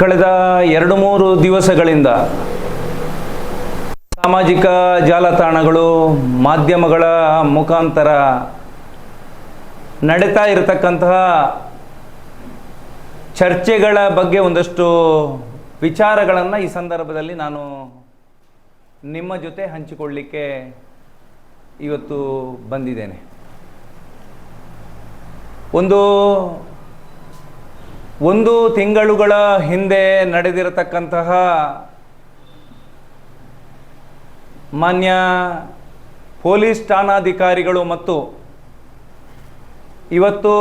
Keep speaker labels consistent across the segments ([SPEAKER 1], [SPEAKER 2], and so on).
[SPEAKER 1] ಕಳೆದ ಎರಡು ಮೂರು ದಿವಸಗಳಿಂದ ಸಾಮಾಜಿಕ ಜಾಲತಾಣಗಳು, ಮಾಧ್ಯಮಗಳ ಮುಖಾಂತರ ನಡೀತಾ ಇರತಕ್ಕಂತಹ ಚರ್ಚೆಗಳ ಬಗ್ಗೆ ಒಂದಷ್ಟು ವಿಚಾರಗಳನ್ನು ಈ ಸಂದರ್ಭದಲ್ಲಿ ನಾನು ನಿಮ್ಮ ಜೊತೆ ಹಂಚಿಕೊಳ್ಳಲಿಕ್ಕೆ ಇವತ್ತು ಬಂದಿದ್ದೇನೆ. ಒಂದು ಒಂದು ತಿಂಗಳುಗಳ ಹಿಂದೆ ನಡೆದಿರತಕ್ಕಂತಹ ಮಾನ್ಯ ಪೊಲೀಸ್ ಠಾಣಾಧಿಕಾರಿಗಳು ಮತ್ತು ಇವತ್ತು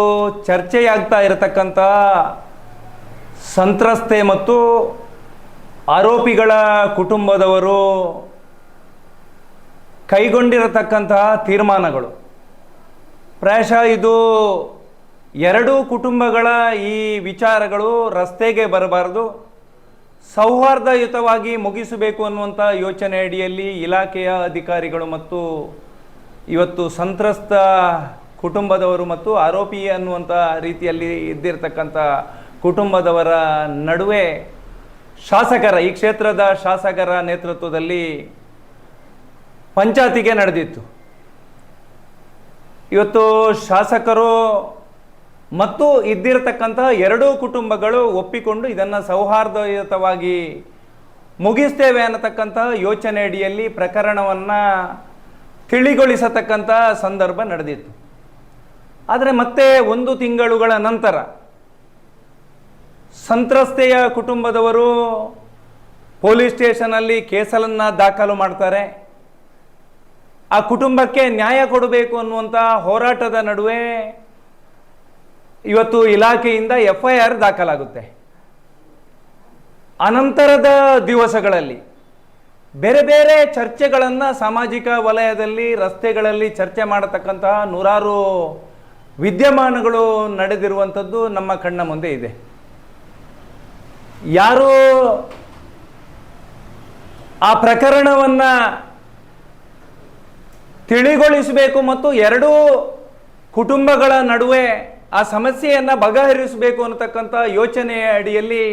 [SPEAKER 1] ಚರ್ಚೆಯಾಗ್ತಾ ಇರತಕ್ಕಂಥ ಸಂತ್ರಸ್ತೆ ಮತ್ತು ಆರೋಪಿಗಳ ಕುಟುಂಬದವರು ಕೈಗೊಂಡಿರತಕ್ಕಂತಹ ತೀರ್ಮಾನಗಳು. ಪ್ರಾಯಶಃ ಇದು ಎರಡೂ ಕುಟುಂಬಗಳ ಈ ವಿಚಾರಗಳು ರಸ್ತೆಗೆ ಬರಬಾರದು. ಸೌಹಾರ್ದಯುತವಾಗಿ ಮುಗಿಸಬೇಕು ಅನ್ನುವಂಥ ಯೋಚನೆ ಅಡಿಯಲ್ಲಿ ಇಲಾಖೆಯ ಅಧಿಕಾರಿಗಳು ಮತ್ತು ಇವತ್ತು ಸಂತ್ರಸ್ತ ಕುಟುಂಬದವರು ಮತ್ತು ಆರೋಪಿ ಅನ್ನುವಂಥ ರೀತಿಯಲ್ಲಿ ಇದ್ದಿರತಕ್ಕಂಥ ಕುಟುಂಬದವರ ನಡುವೆ ಶಾಸಕರ, ಈ ಕ್ಷೇತ್ರದ ಶಾಸಕರ ನೇತೃತ್ವದಲ್ಲಿ ಪಂಚಾಯತಿಗೆ ನಡೆದಿತ್ತು. ಇವತ್ತು ಶಾಸಕರು ಮತ್ತು ಇದ್ದಿರತಕ್ಕಂತಹ ಎರಡೂ ಕುಟುಂಬಗಳು ಒಪ್ಪಿಕೊಂಡು ಇದನ್ನು ಸೌಹಾರ್ದಯುತವಾಗಿ ಮುಗಿಸ್ತೇವೆ ಅನ್ನತಕ್ಕಂತಹ ಯೋಚನೆ ಅಡಿಯಲ್ಲಿ ಪ್ರಕರಣವನ್ನು ತಿಳಿಗೊಳಿಸತಕ್ಕಂತಹ ಸಂದರ್ಭ ನಡೆದಿತ್ತು. ಆದರೆ ಮತ್ತೆ ಒಂದು ತಿಂಗಳುಗಳ ನಂತರ ಸಂತ್ರಸ್ತೆಯ ಕುಟುಂಬದವರು ಪೊಲೀಸ್ ಸ್ಟೇಷನಲ್ಲಿ ಕೇಸಲನ್ನು ದಾಖಲು ಮಾಡ್ತಾರೆ. ಆ ಕುಟುಂಬಕ್ಕೆ ನ್ಯಾಯ ಕೊಡಬೇಕು ಅನ್ನುವಂಥ ಹೋರಾಟದ ನಡುವೆ ಇವತ್ತು ಇಲಾಖೆಯಿಂದ ಎಫ್ ಐ ಆರ್ ದಾಖಲಾಗುತ್ತೆ. ಅನಂತರದ ದಿವಸಗಳಲ್ಲಿ ಬೇರೆ ಬೇರೆ ಚರ್ಚೆಗಳನ್ನು ಸಾಮಾಜಿಕ ವಲಯದಲ್ಲಿ, ರಸ್ತೆಗಳಲ್ಲಿ ಚರ್ಚೆ ಮಾಡತಕ್ಕಂತಹ ನೂರಾರು ವಿದ್ಯಮಾನಗಳು ನಡೆದಿರುವಂಥದ್ದು ನಮ್ಮ ಕಣ್ಣ ಮುಂದೆ ಇದೆ. ಯಾರು ಆ ಪ್ರಕರಣವನ್ನು ತಿಳಿಗೊಳಿಸಬೇಕು ಮತ್ತು ಎರಡೂ ಕುಟುಂಬಗಳ ನಡುವೆ ಆ ಸಮಸ್ಯೆಯನ್ನು ಬಗೆಹರಿಸಬೇಕು ಅನ್ನತಕ್ಕಂಥ ಯೋಚನೆಯ ಅಡಿಯಲ್ಲಿ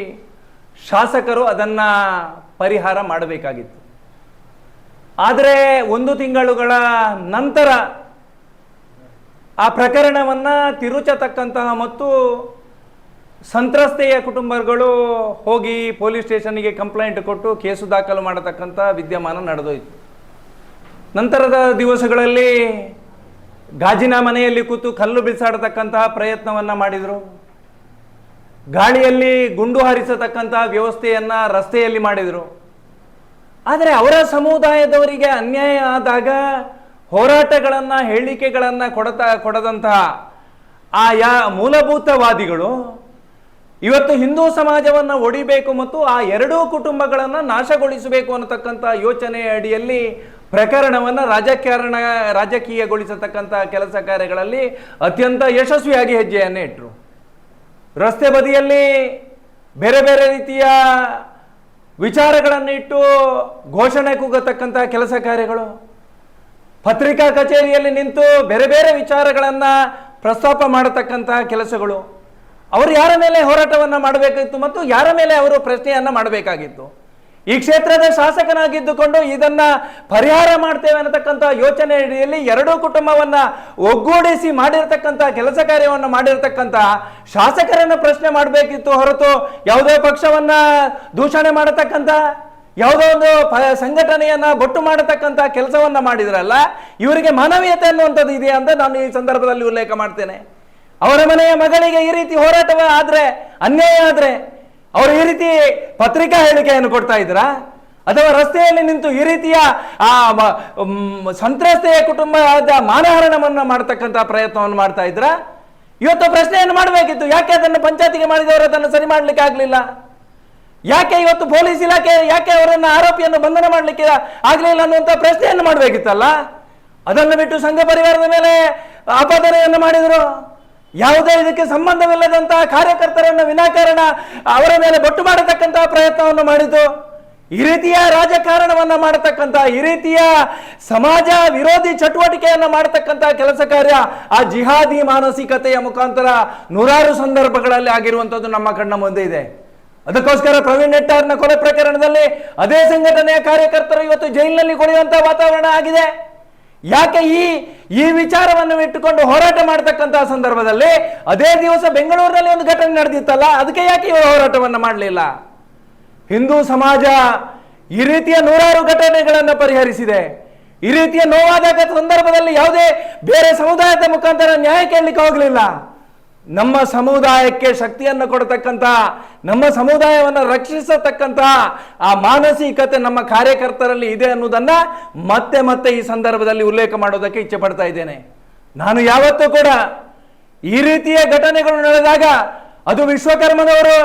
[SPEAKER 1] ಶಾಸಕರು ಅದನ್ನು ಪರಿಹಾರ ಮಾಡಬೇಕಾಗಿತ್ತು. ಆದರೆ ಒಂದು ತಿಂಗಳುಗಳ ನಂತರ ಆ ಪ್ರಕರಣವನ್ನು ತಿರುಚತಕ್ಕಂತಹ ಮತ್ತು ಸಂತ್ರಸ್ತೆಯ ಕುಟುಂಬಗಳು ಹೋಗಿ ಪೊಲೀಸ್ ಸ್ಟೇಷನ್ಗೆ ಕಂಪ್ಲೇಂಟ್ ಕೊಟ್ಟು ಕೇಸು ದಾಖಲು ಮಾಡತಕ್ಕಂಥ ವಿದ್ಯಮಾನ ನಡೆದೋಯಿತು. ನಂತರದ ದಿವಸಗಳಲ್ಲಿ ಗಾಜಿನ ಮನೆಯಲ್ಲಿ ಕೂತು ಕಲ್ಲು ಬಿಸಾಡತಕ್ಕಂತಹ ಪ್ರಯತ್ನವನ್ನು ಮಾಡಿದರು. ಗಾಳಿಯಲ್ಲಿ ಗುಂಡು ಹಾರಿಸತಕ್ಕಂತಹ ವ್ಯವಸ್ಥೆಯನ್ನು ರಸ್ತೆಯಲ್ಲಿ ಮಾಡಿದರು. ಆದರೆ ಅವರ ಸಮುದಾಯದವರಿಗೆ ಅನ್ಯಾಯ ಆದಾಗ ಹೋರಾಟಗಳನ್ನು, ಹೇಳಿಕೆಗಳನ್ನು ಕೊಡತ, ಕೊಡದಂತಹ ಆ ಯಾ ಮೂಲಭೂತವಾದಿಗಳು ಇವತ್ತು ಹಿಂದೂ ಸಮಾಜವನ್ನು ಒಡಿಬೇಕು ಮತ್ತು ಆ ಎರಡೂ ಕುಟುಂಬಗಳನ್ನು ನಾಶಗೊಳಿಸಬೇಕು ಅನ್ನತಕ್ಕಂಥ ಯೋಚನೆಯ ಅಡಿಯಲ್ಲಿ ಪ್ರಕರಣವನ್ನು ರಾಜಕಾರಣ ರಾಜಕೀಯಗೊಳಿಸತಕ್ಕಂಥ ಕೆಲಸ ಕಾರ್ಯಗಳಲ್ಲಿ ಅತ್ಯಂತ ಯಶಸ್ವಿಯಾಗಿ ಹೆಜ್ಜೆಯನ್ನು ಇಟ್ಟರು ರಸ್ತೆ ಬದಿಯಲ್ಲಿ ಬೇರೆ ಬೇರೆ ರೀತಿಯ ವಿಚಾರಗಳನ್ನು ಇಟ್ಟು ಘೋಷಣೆ ಕೂಗತಕ್ಕಂಥ ಕೆಲಸ ಕಾರ್ಯಗಳು. ಪತ್ರಿಕಾ ಕಚೇರಿಯಲ್ಲಿ ನಿಂತು ಬೇರೆ ಬೇರೆ ವಿಚಾರಗಳನ್ನು ಪ್ರಸ್ತಾಪ ಮಾಡತಕ್ಕಂತಹ ಕೆಲಸಗಳು. ಅವರು ಯಾರ ಮೇಲೆ ಹೋರಾಟವನ್ನು ಮಾಡಬೇಕಾಗಿತ್ತು ಮತ್ತು ಯಾರ ಮೇಲೆ ಅವರು ಪ್ರಶ್ನೆಯನ್ನು ಮಾಡಬೇಕಾಗಿತ್ತು. ಈ ಕ್ಷೇತ್ರದ ಶಾಸಕನಾಗಿದ್ದುಕೊಂಡು ಇದನ್ನ ಪರಿಹಾರ ಮಾಡ್ತೇವೆ ಅನ್ನತಕ್ಕಂಥ ಯೋಚನೆ ಅಡಿಯಲ್ಲಿ ಎರಡೂ ಕುಟುಂಬವನ್ನ ಒಗ್ಗೂಡಿಸಿ ಮಾಡಿರತಕ್ಕಂಥ ಕೆಲಸ ಕಾರ್ಯವನ್ನು ಮಾಡಿರತಕ್ಕಂಥ ಶಾಸಕರನ್ನು ಪ್ರಶ್ನೆ ಮಾಡಬೇಕಿತ್ತು ಹೊರತು ಯಾವುದೋ ಪಕ್ಷವನ್ನ ದೂಷಣೆ ಮಾಡತಕ್ಕಂಥ, ಯಾವುದೋ ಒಂದು ಸಂಘಟನೆಯನ್ನ ಬೊಟ್ಟು ಮಾಡತಕ್ಕಂಥ ಕೆಲಸವನ್ನ ಮಾಡಿದ್ರಲ್ಲ, ಇವರಿಗೆ ಮಾನವೀಯತೆ ಅನ್ನುವಂಥದ್ದು ಇದೆ ಅಂತ ನಾನು ಈ ಸಂದರ್ಭದಲ್ಲಿ ಉಲ್ಲೇಖ ಮಾಡ್ತೇನೆ. ಅವರ ಮನೆಯ ಮಗಳಿಗೆ ಈ ರೀತಿ ಹೋರಾಟವ ಆದ್ರೆ, ಅನ್ಯಾಯ ಆದ್ರೆ ಅವರು ಈ ರೀತಿ ಪತ್ರಿಕಾ ಹೇಳಿಕೆಯನ್ನು ಕೊಡ್ತಾ ಇದ್ರಾ ಅಥವಾ ರಸ್ತೆಯಲ್ಲಿ ನಿಂತು ಈ ರೀತಿಯ, ಆ ಸಂತ್ರಸ್ತೆಯ ಕುಟುಂಬದ ಮಾನಹರಣವನ್ನು ಮಾಡತಕ್ಕಂಥ ಪ್ರಯತ್ನವನ್ನು ಮಾಡ್ತಾ ಇದ್ರಾ ಇವತ್ತು ಪ್ರಶ್ನೆಯನ್ನು ಮಾಡಬೇಕಿತ್ತು. ಯಾಕೆ ಅದನ್ನು ಪಂಚಾಯತಿಗೆ ಮಾಡಿದವರು ಅದನ್ನು ಸರಿ ಮಾಡಲಿಕ್ಕೆ ಆಗಲಿಲ್ಲ? ಯಾಕೆ ಇವತ್ತು ಪೊಲೀಸ್ ಇಲಾಖೆ, ಯಾಕೆ ಅವರನ್ನು ಆರೋಪಿಯನ್ನು ಬಂಧನ ಮಾಡಲಿಕ್ಕೆ ಆಗಲಿಲ್ಲ ಅನ್ನುವಂಥ ಪ್ರಶ್ನೆಯನ್ನು ಮಾಡಬೇಕಿತ್ತಲ್ಲ? ಅದನ್ನು ಬಿಟ್ಟು ಸಂಘ ಪರಿವಾರದ ಮೇಲೆ ಆಪಾದನೆಯನ್ನು ಮಾಡಿದರು. ಯಾವುದೇ ಇದಕ್ಕೆ ಸಂಬಂಧವಿಲ್ಲದಂತಹ ಕಾರ್ಯಕರ್ತರನ್ನು ವಿನಾಕಾರಣ ಅವರ ಮೇಲೆ ಬೊಟ್ಟು ಮಾಡತಕ್ಕಂತಹ ಪ್ರಯತ್ನವನ್ನು ಮಾಡಿತು ಈ ರೀತಿಯ ರಾಜಕಾರಣವನ್ನು ಮಾಡತಕ್ಕಂತ ಈ ರೀತಿಯ ಸಮಾಜ ವಿರೋಧಿ ಚಟುವಟಿಕೆಯನ್ನ ಮಾಡತಕ್ಕಂತ ಕೆಲಸ ಕಾರ್ಯ ಆ ಜಿಹಾದಿ ಮಾನಸಿಕತೆಯ ಮುಖಾಂತರ ನೂರಾರು ಸಂದರ್ಭಗಳಲ್ಲಿ ಆಗಿರುವಂಥದ್ದು ನಮ್ಮ ಕಣ್ಣ ಮುಂದೆ ಇದೆ. ಅದಕ್ಕೋಸ್ಕರ ಪ್ರವೀಣ್ ನೆಟ್ಟಾರ್ನ ಕೊಲೆ ಪ್ರಕರಣದಲ್ಲಿ ಅದೇ ಸಂಘಟನೆಯ ಕಾರ್ಯಕರ್ತರು ಇವತ್ತು ಜೈಲಿನಲ್ಲಿ ಕೊಳೆಯುವಂತ ವಾತಾವರಣ ಆಗಿದೆ. ಯಾಕೆ ಈ ಈ ವಿಚಾರವನ್ನು ಇಟ್ಟುಕೊಂಡು ಹೋರಾಟ ಮಾಡತಕ್ಕಂತಹ ಸಂದರ್ಭದಲ್ಲಿ ಅದೇ ದಿವಸ ಬೆಂಗಳೂರಿನಲ್ಲಿ ಒಂದು ಘಟನೆ ನಡೆದಿತ್ತಲ್ಲ, ಅದಕ್ಕೆ ಯಾಕೆ ಇವರು ಹೋರಾಟವನ್ನು ಮಾಡಲಿಲ್ಲ? ಹಿಂದೂ ಸಮಾಜ ಈ ರೀತಿಯ ನೂರಾರು ಘಟನೆಗಳನ್ನು ಪರಿಹರಿಸಿದೆ. ಈ ರೀತಿಯ ನೋವಾದ ಸಂದರ್ಭದಲ್ಲಿ ಯಾವುದೇ ಬೇರೆ ಸಮುದಾಯದ ಮುಖಾಂತರ ನ್ಯಾಯ ಕೇಳಲಿಕ್ಕೆ ಹೋಗಲಿಲ್ಲ. ನಮ್ಮ ಸಮುದಾಯಕ್ಕೆ ಶಕ್ತಿಯನ್ನು ಕೊಡತಕ್ಕಂಥ, ನಮ್ಮ ಸಮುದಾಯವನ್ನು ರಕ್ಷಿಸತಕ್ಕಂಥ ಆ ಮಾನಸಿಕತೆ ನಮ್ಮ ಕಾರ್ಯಕರ್ತರಲ್ಲಿ ಇದೆ ಅನ್ನೋದನ್ನ ಮತ್ತೆ ಮತ್ತೆ ಈ ಸಂದರ್ಭದಲ್ಲಿ ಉಲ್ಲೇಖ ಮಾಡೋದಕ್ಕೆ ಇಚ್ಛೆ ಪಡ್ತಾ ಇದ್ದೇನೆ. ನಾನು ಯಾವತ್ತೂ ಕೂಡ ಈ ರೀತಿಯ ಘಟನೆಗಳು ನಡೆದಾಗ ಅದು ವಿಶ್ವಕರ್ಮನವರು,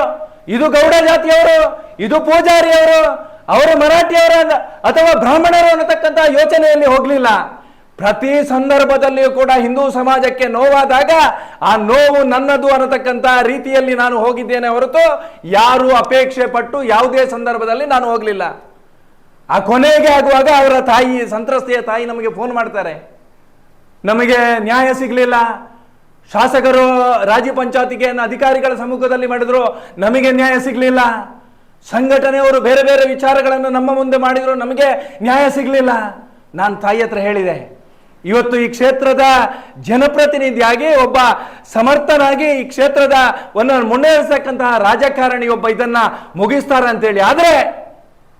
[SPEAKER 1] ಇದು ಗೌಡ ಜಾತಿಯವರು, ಇದು ಪೂಜಾರಿಯವರು, ಅವರು ಮರಾಠಿಯವರು ಅಥವಾ ಬ್ರಾಹ್ಮಣರು ಅನ್ನತಕ್ಕಂಥ ಯೋಚನೆಯಲ್ಲಿ ಹೋಗಲಿಲ್ಲ. ಪ್ರತಿ ಸಂದರ್ಭದಲ್ಲಿಯೂ ಕೂಡ ಹಿಂದೂ ಸಮಾಜಕ್ಕೆ ನೋವಾದಾಗ ಆ ನೋವು ನನ್ನದು ಅನ್ನತಕ್ಕಂಥ ರೀತಿಯಲ್ಲಿ ನಾನು ಹೋಗಿದ್ದೇನೆ ಹೊರತು ಯಾರು ಅಪೇಕ್ಷೆ ಪಟ್ಟು ಯಾವುದೇ ಸಂದರ್ಭದಲ್ಲಿ ನಾನು ಹೋಗಲಿಲ್ಲ. ಆ ಕೊನೆಗೆ ಆಗುವಾಗ ಅವರ ತಾಯಿ, ಸಂತ್ರಸ್ತೆಯ ತಾಯಿ ನಮಗೆ ಫೋನ್ ಮಾಡ್ತಾರೆ. ನಮಗೆ ನ್ಯಾಯ ಸಿಗಲಿಲ್ಲ. ಶಾಸಕರು ರಾಜ್ಯ ಪಂಚಾಯತಿಗೆ ಅಧಿಕಾರಿಗಳ ಸಮ್ಮುಖದಲ್ಲಿ ಮಾಡಿದ್ರು. ನಮಗೆ ನ್ಯಾಯ ಸಿಗಲಿಲ್ಲ. ಸಂಘಟನೆಯವರು ಬೇರೆ ಬೇರೆ ವಿಚಾರಗಳನ್ನು ನಮ್ಮ ಮುಂದೆ ಮಾಡಿದ್ರು. ನಮಗೆ ನ್ಯಾಯ ಸಿಗಲಿಲ್ಲ. ನಾನು ತಾಯಿ ಹತ್ರ ಹೇಳಿದೆ. ಇವತ್ತು ಈ ಕ್ಷೇತ್ರದ ಜನಪ್ರತಿನಿಧಿಯಾಗಿ ಒಬ್ಬ ಸಮರ್ಥನಾಗಿ ಈ ಕ್ಷೇತ್ರದ ಒಂದು ಮುನ್ನಡೆಸಕ್ಕಂತಹ ರಾಜಕಾರಣಿ ಒಬ್ಬ ಇದನ್ನ ಮುಗಿಸ್ತಾರೆ ಅಂತೇಳಿ. ಆದರೆ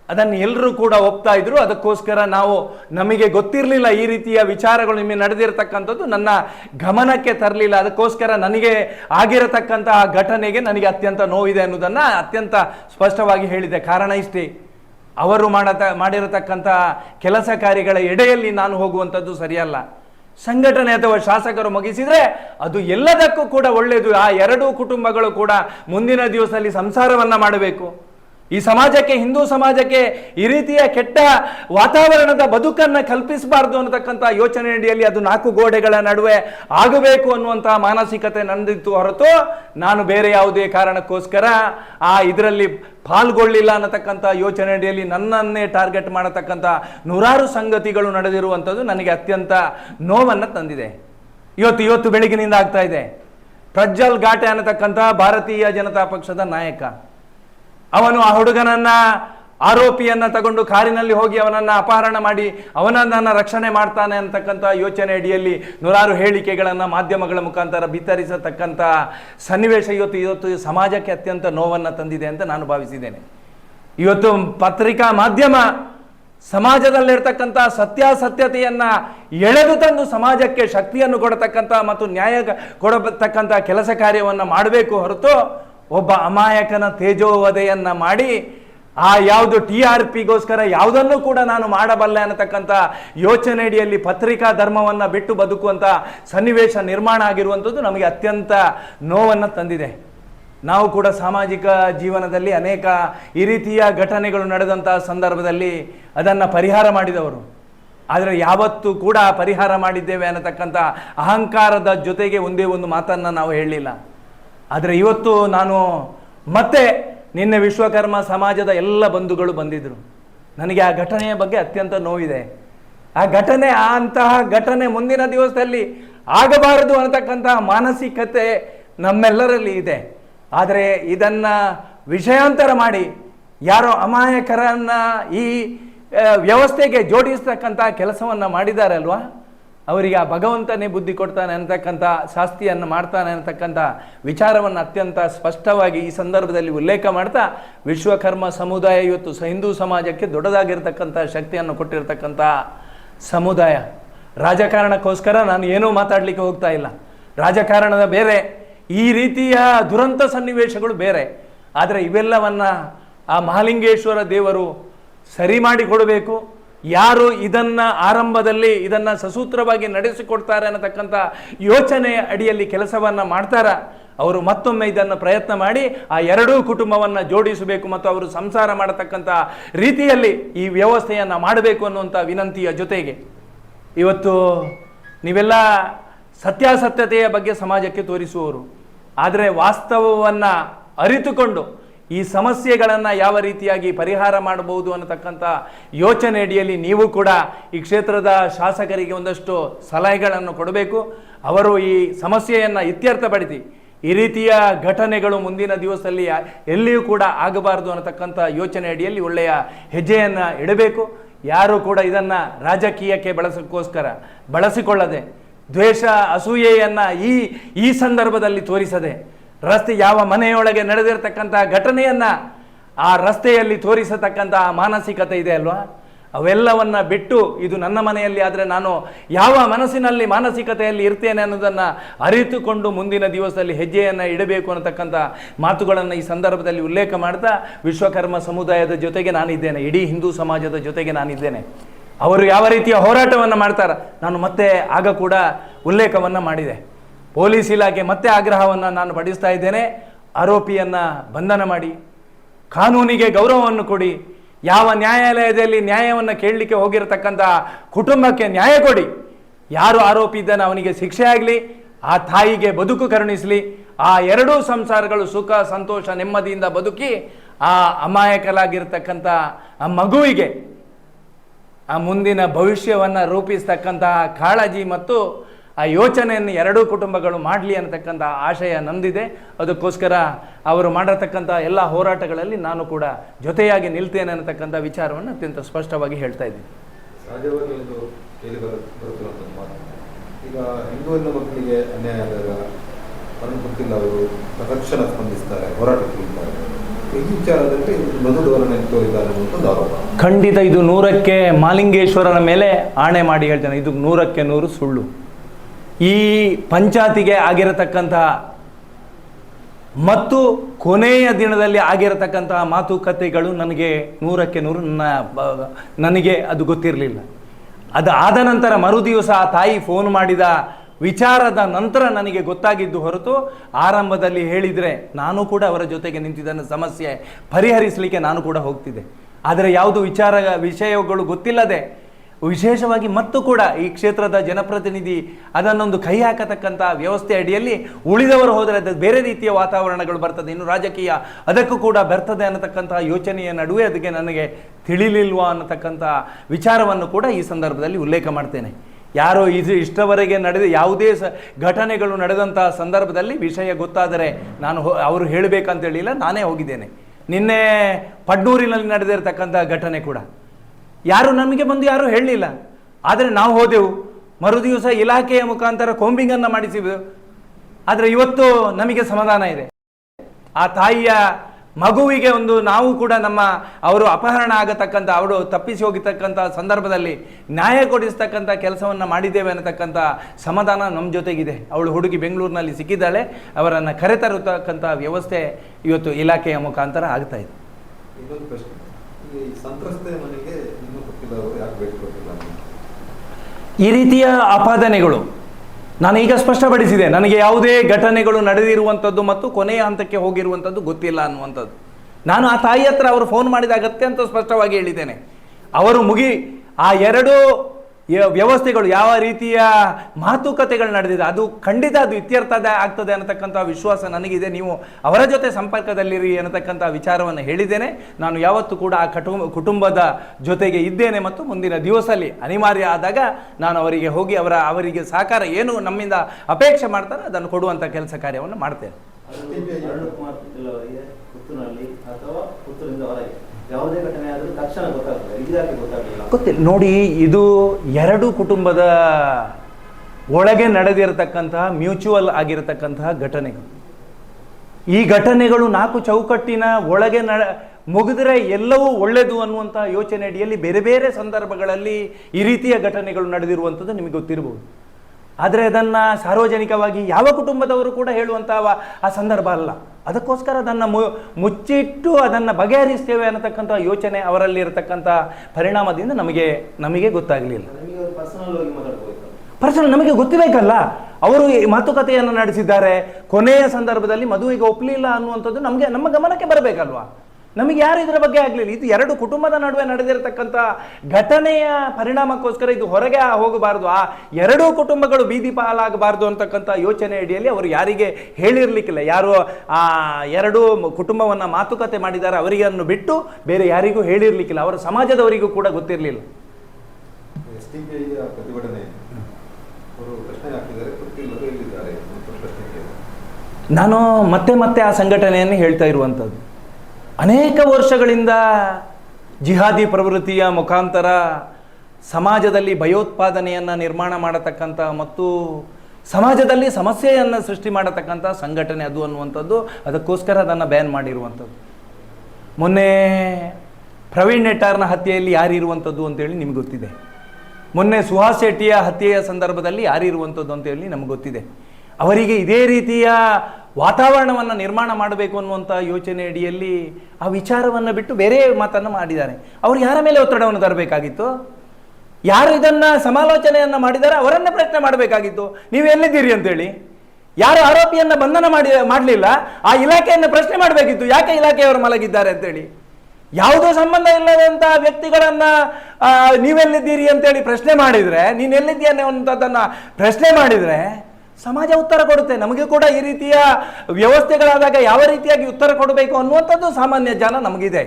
[SPEAKER 1] ಅದನ್ನು ಎಲ್ಲರೂ ಕೂಡ ಒಪ್ತಾ ಇದ್ರು. ಅದಕ್ಕೋಸ್ಕರ ನಾವು ನಮಗೆ ಗೊತ್ತಿರಲಿಲ್ಲ ಈ ರೀತಿಯ ವಿಚಾರಗಳು ನಿಮಗೆ ನಡೆದಿರತಕ್ಕಂಥದ್ದು. ನನ್ನ ಗಮನಕ್ಕೆ ತರಲಿಲ್ಲ. ಅದಕ್ಕೋಸ್ಕರ ನನಗೆ ಆಗಿರತಕ್ಕಂತಹ ಘಟನೆಗೆ ನನಗೆ ಅತ್ಯಂತ ನೋವಿದೆ ಅನ್ನೋದನ್ನು ಅತ್ಯಂತ ಸ್ಪಷ್ಟವಾಗಿ ಹೇಳಿದೆ. ಕಾರಣ ಇಷ್ಟೇ. ಅವರು ಮಾಡತ ಮಾಡಿರತಕ್ಕಂಥ ಕೆಲಸ ಕಾರ್ಯಗಳ ಎಡೆಯಲ್ಲಿ ನಾನು ಹೋಗುವಂಥದ್ದು ಸರಿಯಲ್ಲ. ಸಂಘಟನೆ ಅಥವಾ ಶಾಸಕರು ಮುಗಿಸಿದ್ರೆ ಅದು ಎಲ್ಲದಕ್ಕೂ ಕೂಡ ಒಳ್ಳೆಯದು. ಆ ಎರಡೂ ಕುಟುಂಬಗಳು ಕೂಡ ಮುಂದಿನ ದಿವಸದಲ್ಲಿ ಸಂಸಾರವನ್ನ ಮಾಡಬೇಕು. ಈ ಸಮಾಜಕ್ಕೆ, ಹಿಂದೂ ಸಮಾಜಕ್ಕೆ ಈ ರೀತಿಯ ಕೆಟ್ಟ ವಾತಾವರಣದ ಬದುಕನ್ನು ಕಲ್ಪಿಸಬಾರ್ದು ಅನ್ನತಕ್ಕಂಥ ಯೋಚನೆ ಅಡಿಯಲ್ಲಿ ಅದು ನಾಲ್ಕು ಗೋಡೆಗಳ ನಡುವೆ ಆಗಬೇಕು ಅನ್ನುವಂತಹ ಮಾನಸಿಕತೆ ನಂದಿತ್ತು ಹೊರತು ನಾನು ಬೇರೆ ಯಾವುದೇ ಕಾರಣಕ್ಕೋಸ್ಕರ ಆ ಇದರಲ್ಲಿ ಪಾಲ್ಗೊಳ್ಳಿಲ್ಲ ಅನ್ನತಕ್ಕಂಥ ಯೋಚನೆ ಅಡಿಯಲ್ಲಿ ನನ್ನನ್ನೇ ಟಾರ್ಗೆಟ್ ಮಾಡತಕ್ಕಂಥ ನೂರಾರು ಸಂಗತಿಗಳು ನಡೆದಿರುವಂಥದ್ದು ನನಗೆ ಅತ್ಯಂತ ನೋವನ್ನು ತಂದಿದೆ. ಇವತ್ತು ಇವತ್ತು ಬೆಳಗಿನಿಂದ ಆಗ್ತಾ ಇದೆ. ಪ್ರಜ್ವಲ್ ಘಾಟೆ ಅನ್ನತಕ್ಕಂಥ ಭಾರತೀಯ ಜನತಾ ಪಕ್ಷದ ನಾಯಕ. ಅವನು ಆ ಹುಡುಗನನ್ನ ಆರೋಪಿಯನ್ನ ತಗೊಂಡು ಕಾರಿನಲ್ಲಿ ಹೋಗಿ ಅವನನ್ನ ಅಪಹರಣ ಮಾಡಿ ಅವನನ್ನ ರಕ್ಷಣೆ ಮಾಡ್ತಾನೆ ಅಂತಕ್ಕಂಥ ಯೋಚನೆ ಅಡಿಯಲ್ಲಿ ನೂರಾರು ಹೇಳಿಕೆಗಳನ್ನ ಮಾಧ್ಯಮಗಳ ಮುಖಾಂತರ ಬಿತ್ತರಿಸತಕ್ಕಂಥ ಸನ್ನಿವೇಶ ಇವತ್ತು ಇವತ್ತು ಸಮಾಜಕ್ಕೆ ಅತ್ಯಂತ ನೋವನ್ನು ತಂದಿದೆ ಅಂತ ನಾನು ಭಾವಿಸಿದ್ದೇನೆ. ಇವತ್ತು ಪತ್ರಿಕಾ ಮಾಧ್ಯಮ ಸಮಾಜದಲ್ಲಿರ್ತಕ್ಕಂಥ ಸತ್ಯಾಸತ್ಯತೆಯನ್ನ ಎಳೆದು ತಂದು ಸಮಾಜಕ್ಕೆ ಶಕ್ತಿಯನ್ನು ಕೊಡತಕ್ಕಂಥ ಮತ್ತು ನ್ಯಾಯ ಕೊಡತಕ್ಕಂಥ ಕೆಲಸ ಕಾರ್ಯವನ್ನು ಮಾಡಬೇಕು ಹೊರತು ಒಬ್ಬ ಅಮಾಯಕನ ತೇಜೋವಧೆಯನ್ನ ಮಾಡಿ ಆ ಯಾವುದು ಟಿ ಆರ್ ಪಿಗೋಸ್ಕರ ಯಾವುದನ್ನು ಕೂಡ ನಾನು ಮಾಡಬಲ್ಲೆ ಅನ್ನತಕ್ಕಂಥ ಯೋಚನೆ ಅಡಿಯಲ್ಲಿ ಪತ್ರಿಕಾ ಧರ್ಮವನ್ನು ಬಿಟ್ಟು ಬದುಕುವಂಥ ಸನ್ನಿವೇಶ ನಿರ್ಮಾಣ ಆಗಿರುವಂಥದ್ದು ನಮಗೆ ಅತ್ಯಂತ ನೋವನ್ನು ತಂದಿದೆ. ನಾವು ಕೂಡ ಸಾಮಾಜಿಕ ಜೀವನದಲ್ಲಿ ಅನೇಕ ಈ ರೀತಿಯ ಘಟನೆಗಳು ನಡೆದಂಥ ಸಂದರ್ಭದಲ್ಲಿ ಅದನ್ನು ಪರಿಹಾರ ಮಾಡಿದವರು. ಆದರೆ ಯಾವತ್ತೂ ಕೂಡ ಪರಿಹಾರ ಮಾಡಿದ್ದೇವೆ ಅನ್ನತಕ್ಕಂಥ ಅಹಂಕಾರದ ಜೊತೆಗೆ ಒಂದೇ ಒಂದು ಮಾತನ್ನು ನಾವು ಹೇಳಲಿಲ್ಲ. ಆದರೆ ಇವತ್ತು ನಾನು ಮತ್ತೆ ನಿನ್ನೆ ವಿಶ್ವಕರ್ಮ ಸಮಾಜದ ಎಲ್ಲ ಬಂಧುಗಳು ಬಂದಿದ್ದರು ನನಗೆ ಆ ಘಟನೆಯ ಬಗ್ಗೆ ಅತ್ಯಂತ ನೋವಿದೆ. ಆ ಘಟನೆ, ಆ ಅಂತಹ ಘಟನೆ ಮುಂದಿನ ದಿವಸದಲ್ಲಿ ಆಗಬಾರದು ಅನ್ನತಕ್ಕಂತಹ ಮಾನಸಿಕತೆ ನಮ್ಮೆಲ್ಲರಲ್ಲಿ ಇದೆ. ಆದರೆ ಇದನ್ನು ವಿಷಯಾಂತರ ಮಾಡಿ, ಯಾರೋ ಅಮಾಯಕರನ್ನು ಈ ವ್ಯವಸ್ಥೆಗೆ ಜೋಡಿಸ್ತಕ್ಕಂಥ ಕೆಲಸವನ್ನು ಮಾಡಿದ್ದಾರೆ ಅಲ್ವಾ ಅವರಿಗೆ ಆ ಭಗವಂತನೇ ಬುದ್ಧಿ ಕೊಡ್ತಾನೆ ಅಂತಕ್ಕಂಥ ಶಾಸ್ತಿಯನ್ನು ಮಾಡ್ತಾನೆ ಅಂತಕ್ಕಂಥ ವಿಚಾರವನ್ನು ಅತ್ಯಂತ ಸ್ಪಷ್ಟವಾಗಿ ಈ ಸಂದರ್ಭದಲ್ಲಿ ಉಲ್ಲೇಖ ಮಾಡ್ತಾ, ವಿಶ್ವಕರ್ಮ ಸಮುದಾಯ ಇವತ್ತು ಹಿಂದೂ ಸಮಾಜಕ್ಕೆ ದೊಡ್ಡದಾಗಿರ್ತಕ್ಕಂಥ ಶಕ್ತಿಯನ್ನು ಕೊಟ್ಟಿರ್ತಕ್ಕಂಥ ಸಮುದಾಯ. ರಾಜಕಾರಣಕ್ಕೋಸ್ಕರ ನಾನು ಏನೂ ಮಾತಾಡಲಿಕ್ಕೆ ಹೋಗ್ತಾ ಇಲ್ಲ. ರಾಜಕಾರಣದ ಬೇರೆ, ಈ ರೀತಿಯ ದುರಂತ ಸನ್ನಿವೇಶಗಳು ಬೇರೆ. ಆದರೆ ಇವೆಲ್ಲವನ್ನು ಆ ಮಹಾಲಿಂಗೇಶ್ವರ ದೇವರು ಸರಿ ಮಾಡಿ ಕೊಡಬೇಕು ಯಾರು ಇದನ್ನ ಆರಂಭದಲ್ಲಿ ಇದನ್ನ ಸಸೂತ್ರವಾಗಿ ನಡೆಸಿಕೊಡ್ತಾರೆ ಅನ್ನತಕ್ಕಂಥ ಯೋಚನೆ ಅಡಿಯಲ್ಲಿ ಕೆಲಸವನ್ನ ಮಾಡ್ತಾರ, ಅವರು ಮತ್ತೊಮ್ಮೆ ಇದನ್ನು ಪ್ರಯತ್ನ ಮಾಡಿ ಆ ಎರಡೂ ಕುಟುಂಬವನ್ನು ಜೋಡಿಸಬೇಕು ಮತ್ತು ಅವರು ಸಂಸಾರ ಮಾಡತಕ್ಕಂಥ ರೀತಿಯಲ್ಲಿ ಈ ವ್ಯವಸ್ಥೆಯನ್ನು ಮಾಡಬೇಕು ಅನ್ನುವಂಥ ವಿನಂತಿಯ ಜೊತೆಗೆ. ಇವತ್ತು ನೀವೆಲ್ಲ ಸತ್ಯಾಸತ್ಯತೆಯ ಬಗ್ಗೆ ಸಮಾಜಕ್ಕೆ ತೋರಿಸುವವರು. ಆದರೆ ವಾಸ್ತವವನ್ನು ಅರಿತುಕೊಂಡು ಈ ಸಮಸ್ಯೆಗಳನ್ನು ಯಾವ ರೀತಿಯಾಗಿ ಪರಿಹಾರ ಮಾಡಬಹುದು ಅನ್ನತಕ್ಕಂಥ ಯೋಚನೆ ಅಡಿಯಲ್ಲಿ ನೀವು ಕೂಡ ಈ ಕ್ಷೇತ್ರದ ಶಾಸಕರಿಗೆ ಒಂದಷ್ಟು ಸಲಹೆಗಳನ್ನು ಕೊಡಬೇಕು. ಅವರು ಈ ಸಮಸ್ಯೆಯನ್ನು ಇತ್ಯರ್ಥಪಡಿಸಿ ಈ ರೀತಿಯ ಘಟನೆಗಳು ಮುಂದಿನ ದಿವಸದಲ್ಲಿ ಎಲ್ಲಿಯೂ ಕೂಡ ಆಗಬಾರದು ಅನ್ನತಕ್ಕಂಥ ಯೋಚನೆ ಅಡಿಯಲ್ಲಿ ಒಳ್ಳೆಯ ಹೆಜ್ಜೆಯನ್ನು ಇಡಬೇಕು. ಯಾರು ಕೂಡ ಇದನ್ನು ರಾಜಕೀಯಕ್ಕೆ ಬಳಸೋಕ್ಕೋಸ್ಕರ ಬಳಸಿಕೊಳ್ಳದೆ ದ್ವೇಷ, ಅಸೂಯೆಯನ್ನು ಈ ಈ ಸಂದರ್ಭದಲ್ಲಿ ತೋರಿಸದೆ ರಸ್ತೆ ಯಾವ ಮನೆಯೊಳಗೆ ನಡೆದಿರತಕ್ಕಂಥ ಘಟನೆಯನ್ನು ಆ ರಸ್ತೆಯಲ್ಲಿ ತೋರಿಸತಕ್ಕಂಥ ಮಾನಸಿಕತೆ ಇದೆ ಅಲ್ವಾ? ಅವೆಲ್ಲವನ್ನ ಬಿಟ್ಟು ಇದು ನನ್ನ ಮನೆಯಲ್ಲಿ ಆದರೆ ನಾನು ಯಾವ ಮನಸ್ಸಿನಲ್ಲಿ ಮಾನಸಿಕತೆಯಲ್ಲಿ ಇರ್ತೇನೆ ಅನ್ನೋದನ್ನು ಅರಿತುಕೊಂಡು ಮುಂದಿನ ದಿವಸದಲ್ಲಿ ಹೆಜ್ಜೆಯನ್ನು ಇಡಬೇಕು ಅನ್ನತಕ್ಕಂಥ ಮಾತುಗಳನ್ನು ಈ ಸಂದರ್ಭದಲ್ಲಿ ಉಲ್ಲೇಖ ಮಾಡ್ತಾ ವಿಶ್ವಕರ್ಮ ಸಮುದಾಯದ ಜೊತೆಗೆ ನಾನಿದ್ದೇನೆ. ಇಡೀ ಹಿಂದೂ ಸಮಾಜದ ಜೊತೆಗೆ ನಾನಿದ್ದೇನೆ. ಅವರು ಯಾವ ರೀತಿಯ ಹೋರಾಟವನ್ನು ಮಾಡ್ತಾರೆ? ನಾನು ಮತ್ತೆ ಆಗ ಕೂಡ ಉಲ್ಲೇಖವನ್ನು ಮಾಡಿದೆ. ಪೊಲೀಸ್ ಇಲಾಖೆ ಮತ್ತೆ ಆಗ್ರಹವನ್ನು ನಾನು ಪಡಿಸ್ತಾ ಇದ್ದೇನೆ. ಆರೋಪಿಯನ್ನು ಬಂಧನ ಮಾಡಿ, ಕಾನೂನಿಗೆ ಗೌರವವನ್ನು ಕೊಡಿ, ಯಾವ ನ್ಯಾಯಾಲಯದಲ್ಲಿ ನ್ಯಾಯವನ್ನು ಕೇಳಲಿಕ್ಕೆ ಹೋಗಿರತಕ್ಕಂಥ ಕುಟುಂಬಕ್ಕೆ ನ್ಯಾಯ ಕೊಡಿ. ಯಾರು ಆರೋಪಿ ಇದ್ದಾನೆ ಅವನಿಗೆ ಶಿಕ್ಷೆ ಆಗಲಿ, ಆ ತಾಯಿಗೆ ಬದುಕು ಕರುಣಿಸಲಿ, ಆ ಎರಡೂ ಸಂಸಾರಗಳು ಸುಖ, ಸಂತೋಷ, ನೆಮ್ಮದಿಯಿಂದ ಬದುಕಿ, ಆ ಅಮಾಯಕರಾಗಿರ್ತಕ್ಕಂಥ ಆ ಮಗುವಿಗೆ ಆ ಮುಂದಿನ ಭವಿಷ್ಯವನ್ನು ರೂಪಿಸ್ತಕ್ಕಂತಹ ಕಾಳಜಿ ಮತ್ತು ಆ ಯೋಚನೆಯನ್ನು ಎರಡೂ ಕುಟುಂಬಗಳು ಮಾಡಲಿ ಅನ್ನತಕ್ಕಂಥ ಆಶಯ ನಂದಿದೆ. ಅದಕ್ಕೋಸ್ಕರ ಅವರು ಮಾಡಿರತಕ್ಕಂಥ ಎಲ್ಲ ಹೋರಾಟಗಳಲ್ಲಿ ನಾನು ಕೂಡ ಜೊತೆಯಾಗಿ ನಿಲ್ತೇನೆ ಅನ್ನತಕ್ಕಂಥ ವಿಚಾರವನ್ನು ಅತ್ಯಂತ ಸ್ಪಷ್ಟವಾಗಿ ಹೇಳ್ತಾ ಇದ್ದೀನಿ.
[SPEAKER 2] ಈಗ ಹಿಂದೂವಿನ ಮಕ್ಕಳಿಗೆ ಅನ್ಯಾಯ ಆದಾಗ ಅದನ್ನು ಗೊತ್ತಿಲ್ಲ ಅವರು ತಕ್ಷಣ ಸ್ಪಂದಿಸ್ತಾರೆ ಹೋರಾಟಕ್ಕೆ
[SPEAKER 1] ಖಂಡಿತ ಇದು ನೂರಕ್ಕೆ ಮಾಲಿಂಗೇಶ್ವರನ ಮೇಲೆ ಆಣೆ ಮಾಡಿ ಹೇಳ್ತೇನೆ. ಇದು ನೂರಕ್ಕೆ ನೂರು ಸುಳ್ಳು. ಈ ಪಂಚಾಯತಿಗೆ ಆಗಿರತಕ್ಕಂತಹ ಮತ್ತು ಕೊನೆಯ ದಿನದಲ್ಲಿ ಆಗಿರತಕ್ಕಂತಹ ಮಾತುಕತೆಗಳು ನನಗೆ ನೂರಕ್ಕೆ ನೂರು ನನ್ನ ನನಗೆ ಅದು ಗೊತ್ತಿರಲಿಲ್ಲ. ಅದು ಆದ ನಂತರ ಮರುದಿವಸ ಆ ತಾಯಿ ಫೋನ್ ಮಾಡಿದ ವಿಚಾರದ ನಂತರ ನನಗೆ ಗೊತ್ತಾಗಿದ್ದು ಹೊರತು ಆರಂಭದಲ್ಲಿ ಹೇಳಿದರೆ ನಾನು ಕೂಡ ಅವರ ಜೊತೆಗೆ ನಿಂತಿದ್ದನ್ನು ಸಮಸ್ಯೆ ಪರಿಹರಿಸಲಿಕ್ಕೆ ನಾನು ಕೂಡ ಹೋಗ್ತಿದ್ದೆ. ಆದರೆ ಯಾವುದು ವಿಚಾರ ವಿಷಯಗಳು ಗೊತ್ತಿಲ್ಲದೆ ವಿಶೇಷವಾಗಿ ಮತ್ತು ಕೂಡ ಈ ಕ್ಷೇತ್ರದ ಜನಪ್ರತಿನಿಧಿ ಅದನ್ನೊಂದು ಕೈ ಹಾಕತಕ್ಕಂಥ ವ್ಯವಸ್ಥೆ ಅಡಿಯಲ್ಲಿ ಉಳಿದವರು ಹೋದರೆ ಅದು ಬೇರೆ ರೀತಿಯ ವಾತಾವರಣಗಳು ಬರ್ತದೆ. ಇನ್ನು ರಾಜಕೀಯ ಅದಕ್ಕೂ ಕೂಡ ಬರ್ತದೆ ಅನ್ನತಕ್ಕಂಥ ಯೋಚನೆಯ ನಡುವೆ ಅದಕ್ಕೆ ನನಗೆ ತಿಳಿಲಿಲ್ವಾ ಅನ್ನತಕ್ಕಂಥ ವಿಚಾರವನ್ನು ಕೂಡ ಈ ಸಂದರ್ಭದಲ್ಲಿ ಉಲ್ಲೇಖ ಮಾಡ್ತೇನೆ. ಯಾರೋ ಇದು ಇಷ್ಟವರೆಗೆ ನಡೆದ ಯಾವುದೇ ಸ ಘಟನೆಗಳು ನಡೆದಂತಹ ಸಂದರ್ಭದಲ್ಲಿ ವಿಷಯ ಗೊತ್ತಾದರೆ ನಾನು ಅವರು ಹೇಳಬೇಕಂತ ಹೇಳಿಲ್ಲ, ನಾನೇ ಹೋಗಿದ್ದೇನೆ. ನಿನ್ನೆ ಪಡ್ನೂರಿನಲ್ಲಿ ನಡೆದಿರತಕ್ಕಂಥ ಘಟನೆ ಕೂಡ. ಯಾರು ನಮಗೆ ಬಂದು ಯಾರು ಹೇಳಲಿಲ್ಲ. ಆದರೆ ನಾವು ಹೋದೆವು. ಮರುದಿವಸ ಇಲಾಖೆಯ ಮುಖಾಂತರ ಕೋಂಬಿಂಗನ್ನು ಮಾಡಿಸಿದೆವು. ಆದರೆ ಇವತ್ತು ನಮಗೆ ಸಮಾಧಾನ ಇದೆ. ಆ ತಾಯಿಯ ಮಗುವಿಗೆ ಒಂದು ನಾವು ಕೂಡ ನಮ್ಮ ಅವರು ಅಪಹರಣ ಆಗತಕ್ಕಂಥ, ಅವರು ತಪ್ಪಿಸಿ ಹೋಗಿರ್ತಕ್ಕಂಥ ಸಂದರ್ಭದಲ್ಲಿ ನ್ಯಾಯ ಕೊಡಿಸ್ತಕ್ಕಂಥ ಕೆಲಸವನ್ನು ಮಾಡಿದ್ದೇವೆ ಅನ್ನತಕ್ಕಂಥ ಸಮಾಧಾನ ನಮ್ಮ ಜೊತೆಗಿದೆ. ಅವಳು ಹುಡುಗಿ ಬೆಂಗಳೂರಿನಲ್ಲಿ ಸಿಕ್ಕಿದ್ದಾಳೆ. ಅವರನ್ನು ಕರೆತರತಕ್ಕಂಥ ವ್ಯವಸ್ಥೆ ಇವತ್ತು ಇಲಾಖೆಯ ಮುಖಾಂತರ ಆಗ್ತಾ ಇದೆ.
[SPEAKER 2] ಈ
[SPEAKER 1] ರೀತಿಯ ಆಪಾದನೆಗಳು ನಾನು ಈಗ ಸ್ಪಷ್ಟಪಡಿಸಿದೆ, ನನಗೆ ಯಾವುದೇ ಘಟನೆಗಳು ನಡೆದಿರುವಂಥದ್ದು ಮತ್ತು ಕೊನೆಯ ಹಂತಕ್ಕೆ ಹೋಗಿರುವಂಥದ್ದು ಗೊತ್ತಿಲ್ಲ ಅನ್ನುವಂಥದ್ದು. ನಾನು ಆ ತಾಯಿ ಹತ್ರ ಅವರು ಫೋನ್ ಮಾಡಿದ ಅಂತ ಸ್ಪಷ್ಟವಾಗಿ ಹೇಳಿದ್ದೇನೆ. ಅವರು ಮುಗಿ ಆ ಎರಡು ವ್ಯವಸ್ಥೆಗಳು ಯಾವ ರೀತಿಯ ಮಾತುಕತೆಗಳು ನಡೆದಿದೆ, ಅದು ಖಂಡಿತ ಅದು ಇತ್ಯರ್ಥ ಆಗ್ತದೆ ಅನ್ನತಕ್ಕಂಥ ವಿಶ್ವಾಸ ನನಗಿದೆ. ನೀವು ಅವರ ಜೊತೆ ಸಂಪರ್ಕದಲ್ಲಿರಿ ಅನ್ನತಕ್ಕಂಥ ವಿಚಾರವನ್ನು ಹೇಳಿದ್ದೇನೆ. ನಾನು ಯಾವತ್ತೂ ಕೂಡ ಆ ಕಟುಂಬ ಕುಟುಂಬದ ಜೊತೆಗೆ ಇದ್ದೇನೆ ಮತ್ತು ಮುಂದಿನ ದಿವಸಲ್ಲಿ ಅನಿವಾರ್ಯ ಆದಾಗ ನಾನು ಅವರಿಗೆ ಹೋಗಿ ಅವರ, ಅವರಿಗೆ ಸಹಕಾರ ಏನು ನಮ್ಮಿಂದ ಅಪೇಕ್ಷೆ ಮಾಡ್ತಾರೆ ಅದನ್ನು ಕೊಡುವಂಥ ಕೆಲಸ ಕಾರ್ಯವನ್ನು ಮಾಡ್ತೇನೆ.
[SPEAKER 3] ಯಾವುದೇ ಘಟನೆ ಆದರೂ ತಕ್ಷಣ ಗೊತ್ತಾಗ್ತದೆ
[SPEAKER 1] ಗೊತ್ತಿಲ್ಲ ನೋಡಿ, ಇದು ಎರಡು ಕುಟುಂಬದ ಒಳಗೆ ನಡೆದಿರತಕ್ಕಂತಹ ಮ್ಯೂಚುವಲ್ ಆಗಿರತಕ್ಕಂತಹ ಘಟನೆಗಳು. ಈ ಘಟನೆಗಳು ನಾಲ್ಕು ಚೌಕಟ್ಟಿನ ಒಳಗೆ ನಡ, ಮುಗಿದ್ರೆ ಎಲ್ಲವೂ ಒಳ್ಳೆಯದು ಅನ್ನುವಂತಹ ಯೋಚನೆ ಅಡಿಯಲ್ಲಿ ಬೇರೆ ಬೇರೆ ಸಂದರ್ಭಗಳಲ್ಲಿ ಈ ರೀತಿಯ ಘಟನೆಗಳು ನಡೆದಿರುವಂಥದ್ದು ನಿಮಗೆ ಗೊತ್ತಿರಬಹುದು ಆದರೆ ಅದನ್ನು ಸಾರ್ವಜನಿಕವಾಗಿ ಯಾವ ಕುಟುಂಬದವರು ಕೂಡ ಹೇಳುವಂತಹ ಆ ಸಂದರ್ಭ ಅಲ್ಲ. ಅದಕ್ಕೋಸ್ಕರ ಅದನ್ನು ಮು ಮುಚ್ಚಿಟ್ಟು ಅದನ್ನು ಬಗೆಹರಿಸ್ತೇವೆ ಅನ್ನತಕ್ಕಂಥ ಯೋಚನೆ ಅವರಲ್ಲಿ ಇರತಕ್ಕಂಥ ಪರಿಣಾಮದಿಂದ ನಮಗೆ ನಮಗೆ ಗೊತ್ತಾಗಲಿಲ್ಲ.
[SPEAKER 3] ಪರ್ಸನಲ್
[SPEAKER 1] ನಮಗೆ ಗೊತ್ತಿರಬೇಕಲ್ಲ ಅವರು ಮಾತುಕತೆಯನ್ನು ನಡೆಸಿದ್ದಾರೆ. ಕೊನೆಯ ಸಂದರ್ಭದಲ್ಲಿ ಮದುವೆಗೆ ಒಪ್ಪಲಿಲ್ಲ ಅನ್ನುವಂಥದ್ದು ನಮಗೆ ನಮ್ಮ ಗಮನಕ್ಕೆ ಬರಬೇಕಲ್ವಾ? ನಮಗೆ ಯಾರು ಇದರ ಬಗ್ಗೆ ಆಗಲಿಲ್ಲ. ಇದು ಎರಡು ಕುಟುಂಬದ ನಡುವೆ ನಡೆದಿರತಕ್ಕಂಥ ಘಟನೆಯ ಪರಿಣಾಮಕ್ಕೋಸ್ಕರ ಇದು ಹೊರಗೆ ಹೋಗಬಾರದು. ಆ ಎರಡೂ ಕುಟುಂಬಗಳು ಬೀದಿ ಪಾಲಾಗಬಾರದು ಅಂತಕ್ಕಂಥ ಯೋಚನೆ ಅಡಿಯಲ್ಲಿ ಅವರು ಯಾರಿಗೆ ಹೇಳಿರ್ಲಿಕ್ಕಿಲ್ಲ. ಯಾರು ಆ ಎರಡು ಕುಟುಂಬವನ್ನು ಮಾತುಕತೆ ಮಾಡಿದ್ದಾರೆ. ಅವರಿಗನ್ನು ಬಿಟ್ಟು ಬೇರೆ ಯಾರಿಗೂ ಹೇಳಿರ್ಲಿಕ್ಕಿಲ್ಲ. ಅವರ ಸಮಾಜದವರಿಗೂ ಕೂಡ ಗೊತ್ತಿರಲಿಲ್ಲ. ನಾನು ಮತ್ತೆ ಮತ್ತೆ ಆ ಸಂಘಟನೆಯನ್ನು ಹೇಳ್ತಾ ಇರುವಂಥದ್ದು ಅನೇಕ ವರ್ಷಗಳಿಂದ ಜಿಹಾದಿ ಪ್ರವೃತ್ತಿಯ ಮುಖಾಂತರ ಸಮಾಜದಲ್ಲಿ ಭಯೋತ್ಪಾದನೆಯನ್ನು ನಿರ್ಮಾಣ ಮಾಡತಕ್ಕಂಥ ಮತ್ತು ಸಮಾಜದಲ್ಲಿ ಸಮಸ್ಯೆಯನ್ನು ಸೃಷ್ಟಿ ಮಾಡತಕ್ಕಂಥ ಸಂಘಟನೆ ಅದು ಅನ್ನುವಂಥದ್ದು. ಅದಕ್ಕೋಸ್ಕರ ಅದನ್ನು ಬ್ಯಾನ್ ಮಾಡಿರುವಂಥದ್ದು. ಮೊನ್ನೆ ಪ್ರವೀಣ್ ನೆಟ್ಟಾರ್ನ ಹತ್ಯೆಯಲ್ಲಿ ಯಾರಿರುವಂಥದ್ದು ಅಂತೇಳಿ ನಿಮ್ಗೆ ಗೊತ್ತಿದೆ. ಮೊನ್ನೆ ಸುಹಾಸ್ ಶೆಟ್ಟಿಯ ಹತ್ಯೆಯ ಸಂದರ್ಭದಲ್ಲಿ ಯಾರಿರುವಂಥದ್ದು ಅಂತೇಳಿ ನಮ್ಗೆ ಗೊತ್ತಿದೆ. ಅವರಿಗೆ ಇದೇ ರೀತಿಯ ವಾತಾವರಣವನ್ನು ನಿರ್ಮಾಣ ಮಾಡಬೇಕು ಅನ್ನುವಂಥ ಯೋಚನೆ ಅಡಿಯಲ್ಲಿ ಆ ವಿಚಾರವನ್ನು ಬಿಟ್ಟು ಬೇರೆ ಮಾತನ್ನು ಮಾಡಿದ್ದಾರೆ. ಅವರು ಯಾರ ಮೇಲೆ ಒತ್ತಡವನ್ನು ತರಬೇಕಾಗಿತ್ತು? ಯಾರು ಇದನ್ನು ಸಮಾಲೋಚನೆಯನ್ನು ಮಾಡಿದ್ದಾರೆ ಅವರನ್ನೇ ಪ್ರಶ್ನೆ ಮಾಡಬೇಕಾಗಿತ್ತು. ನೀವು ಎಲ್ಲಿದ್ದೀರಿ ಅಂತೇಳಿ. ಯಾರು ಆರೋಪಿಯನ್ನು ಬಂಧನ ಮಾಡಿ, ಮಾಡಲಿಲ್ಲ? ಆ ಇಲಾಖೆಯನ್ನು ಪ್ರಶ್ನೆ ಮಾಡಬೇಕಿತ್ತು. ಯಾಕೆ ಇಲಾಖೆಯವರು ಮಲಗಿದ್ದಾರೆ ಅಂತೇಳಿ. ಯಾವುದೋ ಸಂಬಂಧ ಇಲ್ಲದಂತಹ ವ್ಯಕ್ತಿಗಳನ್ನ ನೀವೆಲ್ಲಿದ್ದೀರಿ ಅಂತೇಳಿ ಪ್ರಶ್ನೆ ಮಾಡಿದ್ರೆ, ನೀನು ಎಲ್ಲಿದ್ದೀಯ ಅನ್ನುವಂಥದ್ದನ್ನ ಪ್ರಶ್ನೆ ಮಾಡಿದ್ರೆ ಸಮಾಜ ಉತ್ತರ ಕೊಡುತ್ತೆ. ನಮಗೆ ಕೂಡ ಈ ರೀತಿಯ ವ್ಯವಸ್ಥೆಗಳಾದಾಗ ಯಾವ ರೀತಿಯಾಗಿ ಉತ್ತರ ಕೊಡಬೇಕು ಅನ್ನುವಂಥದ್ದು ಸಾಮಾನ್ಯ ಜ್ಞಾನ ನಮಗಿದೆ.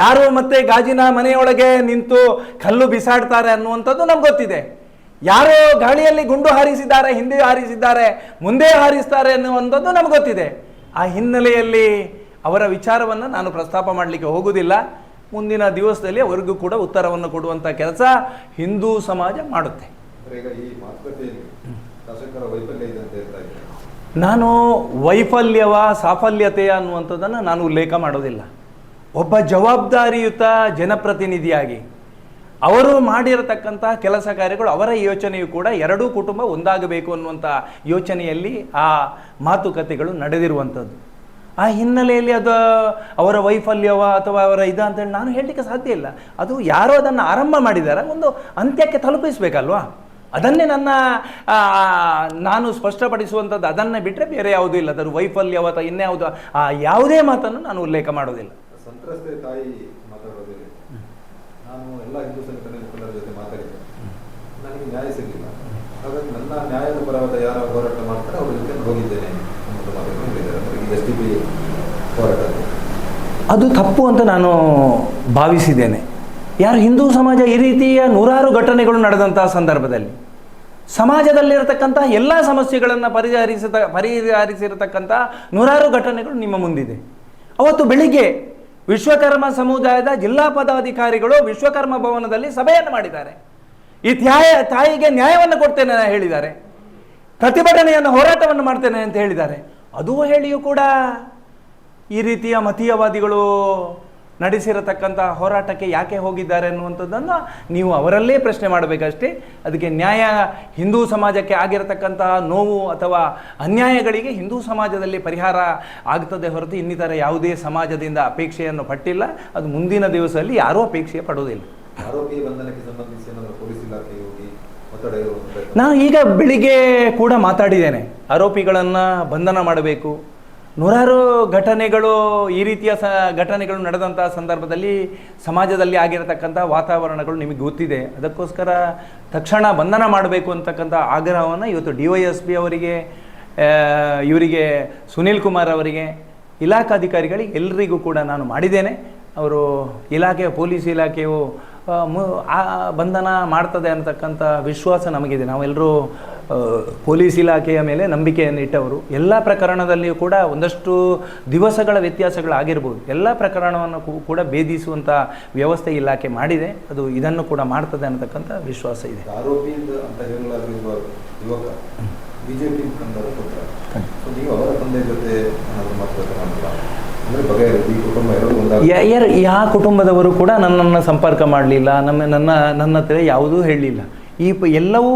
[SPEAKER 1] ಯಾರು ಮತ್ತೆ ಗಾಜಿನ ಮನೆಯೊಳಗೆ ನಿಂತು ಕಲ್ಲು ಬಿಸಾಡ್ತಾರೆ ಅನ್ನುವಂಥದ್ದು ನಮ್ಗೆ ಗೊತ್ತಿದೆ. ಯಾರು ಗಾಳಿಯಲ್ಲಿ ಗುಂಡು ಹಾರಿಸಿದ್ದಾರೆ ಹಿಂದೆ ಹಾರಿಸಿದ್ದಾರೆ ಮುಂದೆ ಹಾರಿಸ್ತಾರೆ ಅನ್ನುವಂಥದ್ದು ನಮ್ಗೆ ಗೊತ್ತಿದೆ. ಆ ಹಿನ್ನೆಲೆಯಲ್ಲಿ ಅವರ ವಿಚಾರವನ್ನು ನಾನು ಪ್ರಸ್ತಾಪ ಮಾಡಲಿಕ್ಕೆ ಹೋಗುವುದಿಲ್ಲ ಮುಂದಿನ ದಿವಸದಲ್ಲಿ ಅವರಿಗೂ ಕೂಡ ಉತ್ತರವನ್ನು ಕೊಡುವಂಥ ಕೆಲಸ ಹಿಂದೂ ಸಮಾಜ ಮಾಡುತ್ತೆ. ನಾನು ವೈಫಲ್ಯವ ಸಾಫಲ್ಯತೆಯ ಅನ್ನುವಂಥದ್ದನ್ನು ನಾನು ಉಲ್ಲೇಖ ಮಾಡೋದಿಲ್ಲ. ಒಬ್ಬ ಜವಾಬ್ದಾರಿಯುತ ಜನಪ್ರತಿನಿಧಿಯಾಗಿ ಅವರು ಮಾಡಿರತಕ್ಕಂಥ ಕೆಲಸ ಕಾರ್ಯಗಳು ಅವರ ಯೋಚನೆಯು ಕೂಡ ಎರಡೂ ಕುಟುಂಬ ಒಂದಾಗಬೇಕು ಅನ್ನುವಂಥ ಯೋಚನೆಯಲ್ಲಿ ಆ ಮಾತುಕತೆಗಳು ನಡೆದಿರುವಂಥದ್ದು. ಆ ಹಿನ್ನೆಲೆಯಲ್ಲಿ ಅದು ಅವರ ವೈಫಲ್ಯವ ಅಥವಾ ಅವರ ಇದ ಅಂತೇಳಿ ನಾನು ಹೇಳಲಿಕ್ಕೆ ಸಾಧ್ಯ ಇಲ್ಲ. ಅದು ಯಾರೋ ಅದನ್ನು ಆರಂಭ ಮಾಡಿದ್ದಾರೆ ಒಂದು ಅಂತ್ಯಕ್ಕೆ ತಲುಪಿಸಬೇಕಲ್ವಾ? ಅದನ್ನೇ ನನ್ನ ನಾನು ಸ್ಪಷ್ಟಪಡಿಸುವಂಥದ್ದು ಅದನ್ನೇ ಬಿಟ್ಟರೆ ಬೇರೆ ಯಾವುದೂ ಇಲ್ಲ. ಅದರ ವೈಫಲ್ಯವ ಅಥವಾ ಇನ್ಯಾವುದು ಆ ಯಾವುದೇ ಮಾತನ್ನು ನಾನು ಉಲ್ಲೇಖ ಮಾಡೋದಿಲ್ಲ.
[SPEAKER 2] ಸಂತ್ರಸ್ತೆ ತಾಯಿ ಮಾತಾಡೋದಿಲ್ಲ. ನಾನು ಎಲ್ಲ ಹಿಂದೂ ಸಂಘಟನೆ ಮುಖಂಡರ ಜೊತೆ ಮಾತಾಡಿದ್ದೆ. ನನಗೆ ನ್ಯಾಯ ಸಿಗಲಿಲ್ಲ. ಹಾಗಾಗಿ ನನ್ನ ನ್ಯಾಯದ ಪರವಾದ ಯಾರ ಹೋರಾಟ ಮಾಡ್ತಾರೆ ಅವ್ರ ಜೊತೆ ಹೋಗಿದ್ದೇನೆ ಎಸ್ ಡಿ ಪಿ ಹೋರಾಟ
[SPEAKER 1] ಅದು ತಪ್ಪು ಅಂತ ನಾನು ಭಾವಿಸಿದ್ದೇನೆ. ಯಾರು ಹಿಂದೂ ಸಮಾಜ ಈ ರೀತಿಯ ನೂರಾರು ಘಟನೆಗಳು ನಡೆದಂತಹ ಸಂದರ್ಭದಲ್ಲಿ ಸಮಾಜದಲ್ಲಿರತಕ್ಕಂಥ ಎಲ್ಲ ಸಮಸ್ಯೆಗಳನ್ನು ಪರಿಹರಿಸಿದ ಪರಿಹರಿಸಿರತಕ್ಕಂಥ ನೂರಾರು ಘಟನೆಗಳು ನಿಮ್ಮ ಮುಂದಿದೆ. ಅವತ್ತು ಬೆಳಿಗ್ಗೆ ವಿಶ್ವಕರ್ಮ ಸಮುದಾಯದ ಜಿಲ್ಲಾ ಪದಾಧಿಕಾರಿಗಳು ವಿಶ್ವಕರ್ಮ ಭವನದಲ್ಲಿ ಸಭೆಯನ್ನು ಮಾಡಿದ್ದಾರೆ. ಈ ತ್ಯಾಯ ತಾಯಿಗೆ ನ್ಯಾಯವನ್ನು ಕೊಡ್ತೇನೆ ಹೇಳಿದ್ದಾರೆ. ಪ್ರತಿಭಟನೆಯನ್ನು ಹೋರಾಟವನ್ನು ಮಾಡ್ತೇನೆ ಅಂತ ಹೇಳಿದ್ದಾರೆ. ಅದು ಹೇಳಿಯೂ ಕೂಡ ಈ ರೀತಿಯ ಮತೀಯವಾದಿಗಳು ನಡೆಸಿರತಕ್ಕಂಥ ಹೋರಾಟಕ್ಕೆ ಯಾಕೆ ಹೋಗಿದ್ದಾರೆ ಅನ್ನುವಂಥದ್ದನ್ನು ನೀವು ಅವರಲ್ಲೇ ಪ್ರಶ್ನೆ ಮಾಡಬೇಕಷ್ಟೇ. ಅದಕ್ಕೆ ನ್ಯಾಯ ಹಿಂದೂ ಸಮಾಜಕ್ಕೆ ಆಗಿರತಕ್ಕಂತಹ ನೋವು ಅಥವಾ ಅನ್ಯಾಯಗಳಿಗೆ ಹಿಂದೂ ಸಮಾಜದಲ್ಲಿ ಪರಿಹಾರ ಆಗ್ತದೆ ಹೊರತು ಇನ್ನಿತರ ಯಾವುದೇ ಸಮಾಜದಿಂದ ಅಪೇಕ್ಷೆಯನ್ನು ಪಟ್ಟಿಲ್ಲ. ಅದು ಮುಂದಿನ ದಿವಸದಲ್ಲಿ ಯಾರೂ ಅಪೇಕ್ಷೆ ಪಡುವುದಿಲ್ಲ.
[SPEAKER 2] ಆರೋಪಿ ಬಂಧನಕ್ಕೆ ಸಂಬಂಧಿಸಿ ಪೊಲೀಸ್ ಇಲಾಖೆ ಹೋಗಿ ಒತ್ತಡ ಇರುವಂತ
[SPEAKER 1] ನಾನು ಈಗ ಬೆಳಿಗ್ಗೆ ಕೂಡ ಮಾತಾಡಿದ್ದೇನೆ. ಆರೋಪಿಗಳನ್ನು ಬಂಧನ ಮಾಡಬೇಕು. ನೂರಾರು ಘಟನೆಗಳು ಈ ರೀತಿಯ ಸ ಘಟನೆಗಳು ನಡೆದಂಥ ಸಂದರ್ಭದಲ್ಲಿ ಸಮಾಜದಲ್ಲಿ ಆಗಿರತಕ್ಕಂಥ ವಾತಾವರಣಗಳು ನಿಮಗೆ ಗೊತ್ತಿದೆ. ಅದಕ್ಕೋಸ್ಕರ ತಕ್ಷಣ ಬಂಧನ ಮಾಡಬೇಕು ಅಂತಕ್ಕಂಥ ಆಗ್ರಹವನ್ನು ಇವತ್ತು ಡಿ ವೈ ಎಸ್ ಪಿ ಅವರಿಗೆ ಇವರಿಗೆ, ಸುನೀಲ್ ಕುಮಾರ್ ಅವರಿಗೆ, ಇಲಾಖಾಧಿಕಾರಿಗಳಿಗೆ ಎಲ್ಲರಿಗೂ ಕೂಡ ನಾನು ಮಾಡಿದ್ದೇನೆ. ಅವರು ಇಲಾಖೆಯ ಪೊಲೀಸ್ ಇಲಾಖೆಯು ಮು- ಆ, ಬಂಧನ ಮಾಡ್ತದೆ ಅನ್ನತಕ್ಕಂಥ ವಿಶ್ವಾಸ ನಮಗಿದೆ. ನಾವೆಲ್ಲರೂ ಪೊಲೀಸ್ ಇಲಾಖೆಯ ಮೇಲೆ ನಂಬಿಕೆಯನ್ನು ಇಟ್ಟವರು. ಎಲ್ಲ ಪ್ರಕರಣದಲ್ಲಿಯೂ ಕೂಡ ಒಂದಷ್ಟು ದಿವಸಗಳ ವ್ಯತ್ಯಾಸಗಳಾಗಿರ್ಬೋದು. ಎಲ್ಲ ಪ್ರಕರಣವನ್ನು ಕೂಡ ಭೇದಿಸುವಂಥ ವ್ಯವಸ್ಥೆ ಇಲಾಖೆ ಮಾಡಿದೆ. ಅದು ಇದನ್ನು ಕೂಡ ಮಾಡ್ತದೆ ಅನ್ನತಕ್ಕಂಥ ವಿಶ್ವಾಸ ಇದೆ. ಯಾರು ಯಾವ ಕುಟುಂಬದವರು ಕೂಡ ನನ್ನನ್ನು ಸಂಪರ್ಕ ಮಾಡಲಿಲ್ಲ. ನಮ್ಮ ನನ್ನ ನನ್ನ ಹತ್ರ ಯಾವುದೂ ಹೇಳಲಿಲ್ಲ. ಈ ಎಲ್ಲವೂ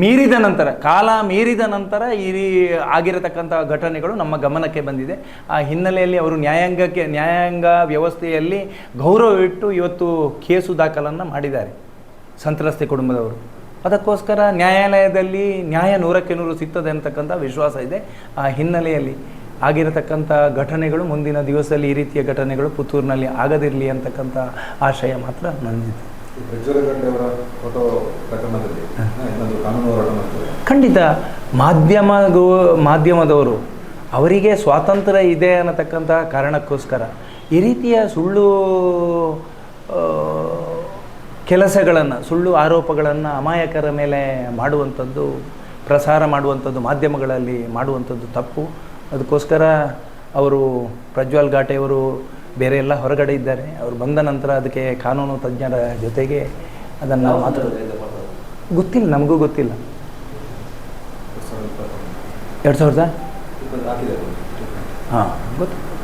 [SPEAKER 1] ಮೀರಿದ ನಂತರ, ಕಾಲ ಮೀರಿದ ನಂತರ ಈ ಆಗಿರತಕ್ಕಂಥ ಘಟನೆಗಳು ನಮ್ಮ ಗಮನಕ್ಕೆ ಬಂದಿದೆ. ಆ ಹಿನ್ನೆಲೆಯಲ್ಲಿ ಅವರು ನ್ಯಾಯಾಂಗಕ್ಕೆ, ನ್ಯಾಯಾಂಗ ವ್ಯವಸ್ಥೆಯಲ್ಲಿ ಗೌರವ ಇಟ್ಟು ಇವತ್ತು ಕೇಸು ದಾಖಲನ್ನು ಮಾಡಿದ್ದಾರೆ ಸಂತ್ರಸ್ತೆ ಕುಟುಂಬದವರು. ಅದಕ್ಕೋಸ್ಕರ ನ್ಯಾಯಾಲಯದಲ್ಲಿ ನ್ಯಾಯ ನೂರಕ್ಕೆ ನೂರು ಸಿಗ್ತದೆ ಅಂತಕ್ಕಂಥ ವಿಶ್ವಾಸ ಇದೆ. ಆ ಹಿನ್ನೆಲೆಯಲ್ಲಿ ಆಗಿರತಕ್ಕಂಥ ಘಟನೆಗಳು, ಮುಂದಿನ ದಿವಸದಲ್ಲಿ ಈ ರೀತಿಯ ಘಟನೆಗಳು ಪುತ್ತೂರಿನಲ್ಲಿ ಆಗದಿರಲಿ ಅಂತಕ್ಕಂಥ ಆಶಯ ಮಾತ್ರ ನಂದಿದೆ ಖಂಡಿತ ಮಾಧ್ಯಮ ಮಾಧ್ಯಮದವರು ಅವರಿಗೆ ಸ್ವಾತಂತ್ರ್ಯ ಇದೆ ಅನ್ನತಕ್ಕಂಥ ಕಾರಣಕ್ಕೋಸ್ಕರ ಈ ರೀತಿಯ ಸುಳ್ಳು ಕೆಲಸಗಳನ್ನು ಸುಳ್ಳು ಆರೋಪಗಳನ್ನು ಅಮಾಯಕರ ಮೇಲೆ ಮಾಡುವಂಥದ್ದು ಪ್ರಸಾರ ಮಾಡುವಂಥದ್ದು ಮಾಧ್ಯಮಗಳಲ್ಲಿ ಮಾಡುವಂಥದ್ದು ತಪ್ಪು. ಅದಕ್ಕೋಸ್ಕರ ಅವರು ಪ್ರಜ್ವಲ್ ಘಾಟೆಯವರು ಬೇರೆ ಎಲ್ಲ ಹೊರಗಡೆ ಇದ್ದಾರೆ. ಅವರು ಬಂದ ನಂತರ ಅದಕ್ಕೆ ಕಾನೂನು ತಜ್ಞರ ಜೊತೆಗೆ ಅದನ್ನು
[SPEAKER 3] ಮಾತ್ರ
[SPEAKER 1] ಮಾತು? ಗೊತ್ತಿಲ್ಲ ನಮಗೂ ಗೊತ್ತಿಲ್ಲ.
[SPEAKER 2] ಎರಡ್ ಸಾವಿರದ ಇಪ್ಪತ್ತೊಂದು.
[SPEAKER 1] ಎರಡು ಸಾವಿರದ? ಹಾಂ ಗೊತ್ತು.